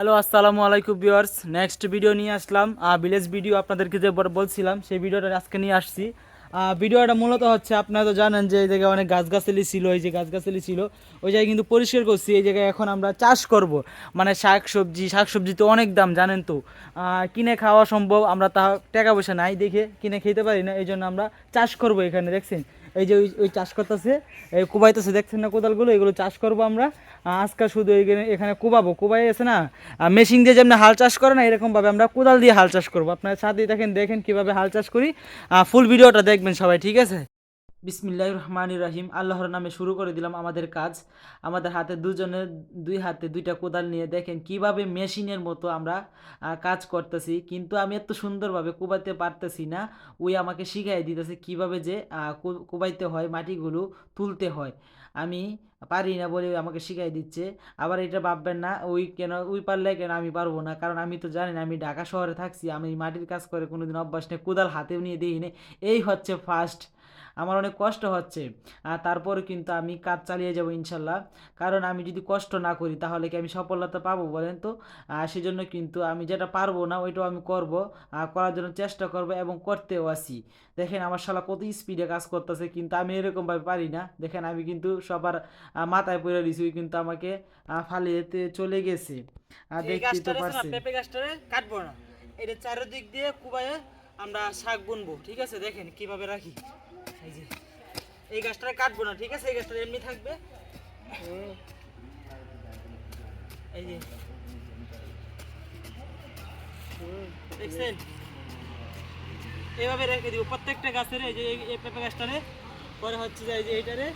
Hello, আসসালামু আলাইকুম viewers. Next video নিয়ে আসলাম। ভিলেজ ভিডিও আপনাদেরকে যে বলছিলাম, সেই ভিডিওটা আজকে নিয়ে আসছি। ভিডিওটা মূলত হচ্ছে, আপনারা তো জানেন যে এই জায়গায় অনেক গাছগাছালি ছিল, এই যে গাছগাছালি ছিল, ওই জায়গায় কিন্তু পরিষ্কার করছি, এই জায়গায় এখন আমরা চাষ করব। মানে শাক সবজি শাক সবজি তো অনেক দাম, জানেন তো। কিনে খাওয়া সম্ভব, আমরা তা টাকা পয়সা নাই দেখে কিনে খেতে পারি না, এই জন্য আমরা চাষ করব এখানে, দেখছেন? এই যে ওই- চাষ করতেছে, এই কুবাইতেছে, দেখছেন না কোদালগুলো? এগুলো চাষ করব আমরা। আজকাল শুধু এখানে কুবাবো। কুবাই আছে না মেশিন দিয়ে যেমন হাল চাষ করে না, এরকমভাবে আমরা কোদাল দিয়ে হাল চাষ করব। আপনার সাথে দেখেন দেখেন কীভাবে হাল চাষ করি। ফুল ভিডিওটা দেখবেন সবাই, ঠিক আছে? বিসমিল্লাহ রহমান রাহিম আল্লাহর নামে শুরু করে দিলাম আমাদের কাজ। আমাদের হাতে দুজনের দুই হাতে দুইটা কোদাল নিয়ে দেখেন কীভাবে মেশিনের মতো আমরা কাজ করতেছি। কিন্তু আমি এত সুন্দরভাবে কুবাইতে পারতেছি না। ওই আমাকে শিখাই দিতেছে কীভাবে যে কুবাইতে হয়, মাটিগুলো তুলতে হয়। আমি পারি না বলে আমাকে শিখাই দিচ্ছে। আবার এটা ভাববেন না, ওই কেন, ওই পারলে কেন আমি পারব না? কারণ আমি তো জানি না, আমি ঢাকা শহরে থাকছি, আমি মাটির কাজ করে কোনোদিন অভ্যাস নেই, কোদাল হাতেও নিয়ে দিই এই হচ্ছে ফার্স্ট আমার অনেক কষ্ট হচ্ছে। তারপরে কিন্তু আমি কাজ চালিয়ে যাব ইনশাল্লাহ। কারণ আমি যদি কষ্ট না করি তাহলে কি আমি সফলতা পাবো বলেন তো? আর সেজন্য কিন্তু আমি যেটা পারব না ওইটাও আমি করব। করার জন্য চেষ্টা করব এবং করতেও আসি দেখেন আমার শালা কত স্পিডে কাজ করতেছে কিন্তু আমি এরকমভাবে পারি না। দেখেন আমি কিন্তু সবার মাথায় পড়ে দিছি কিন্তু আমাকে ফালিয়েতে চলে গেছে। আর দেখতেই তো পারছেন। পেঁপে কাটবো না। এটা চারিদিক দিয়ে কুবায়ে আমরা শাক বুনবো, ঠিক আছে? দেখেন কীভাবে রাখি। এই যে, এই গাছটা কাটবো না, ঠিক আছে? এই গাছটা এমনি থাকবে। এই যে, দেখছেন? এইভাবে রেখে দিব, প্রত্যেকটা গাছের এই যে, এই- পেঁপে গাছটারে। পরে হচ্ছে যে, এই যে এইটারে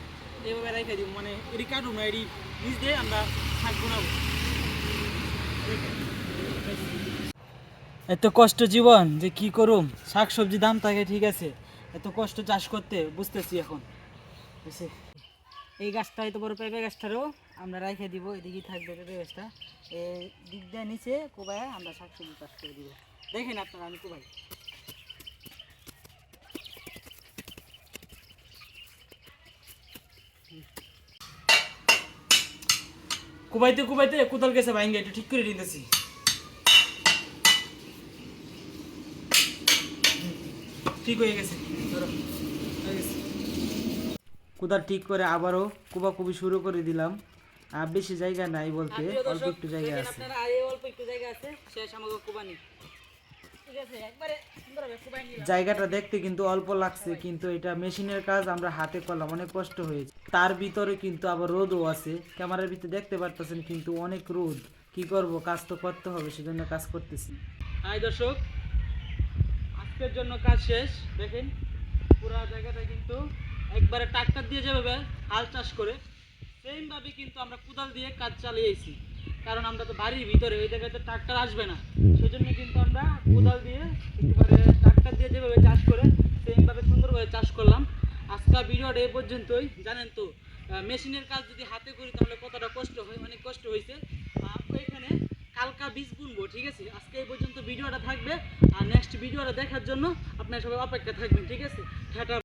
এইভাবে রেখে দিব মানে এটি কাটবো না, এটি বীজ দিয়ে আমরা শাক বুনাবো। এত কষ্ট জীবন যে কি করুম? শাক সবজি দাম থাকে, ঠিক আছে। এত কষ্ট চাষ করতে, বুঝতেছি এখন। এই গাছটা এত বড় পেঁপে গাছটারও আমরা রেখে দিব এদিকে থাকবে পেঁপে গাছটা। এই দিক দিয়ে নিচে কোবায় আমরা শাকসবজি চাষ করে দিব। দেখেন আপনারা, আমি কোবাই। কুবাইতে কুবাইতে কোদাল গেছে ভাইঙ্গে, একটু ঠিক করে নিতেছি। ঠিক হয়ে গেছে। ধরো, ঠিক করে আবারও কুবাকুবি শুরু করে দিলাম। আর বেশি জায়গা নাই বলতে অল্প একটু জায়গা আছে। আপনারা আর অল্প একটু জায়গা আছে শেষ আমাকে কোবানি। ঠিক আছে একবারে সুন্দরভাবে কোবাই নিলাম। জায়গাটা দেখতে কিন্তু অল্প লাগছে কিন্তু এটা মেশিনের কাজ আমরা হাতে করলাম অনেক কষ্ট হয়েছে। তার ভিতরে কিন্তু আবার রোদও আছে। ক্যামেরার ভিতরে দেখতে পারতেছেন কিন্তু অনেক রোদ। কি করব? কাজ তো করতে হবে সেজন্য কাজ করতেছি। হাই দর্শক আজকের জন্য কাজ শেষ। দেখেন, পুরো জায়গাটা কিন্তু একবারে ট্রাক্টর দিয়ে যেভাবে হাল চাষ করে সেম ভাবে কিন্তু আমরা কোদাল দিয়ে কাজ চালিয়েছি। কারণ আমরা তো বাড়ির ভিতরে ওই জায়গাতে ট্রাক্টর আসবে না। সেই জন্য কিন্তু আমরা কোদাল দিয়ে একেবারে ট্রাক্টর দিয়ে যেভাবে চাষ করে সেম ভাবে সুন্দরভাবে চাষ করলাম। আজকের ভিডিওটা এই পর্যন্তই। জানেন তো মেশিনের কাজ যদি হাতে করি, তাহলে কতটা কষ্ট হয়? অনেক কষ্ট হয়েছে। কালকা বীজ বুনবো, ঠিক আছে? আজকে এই পর্যন্ত ভিডিওটা থাকবে, আর নেক্সট ভিডিওটা দেখার জন্য আপনারা সবাই অপেক্ষা থাকবেন, ঠিক আছে?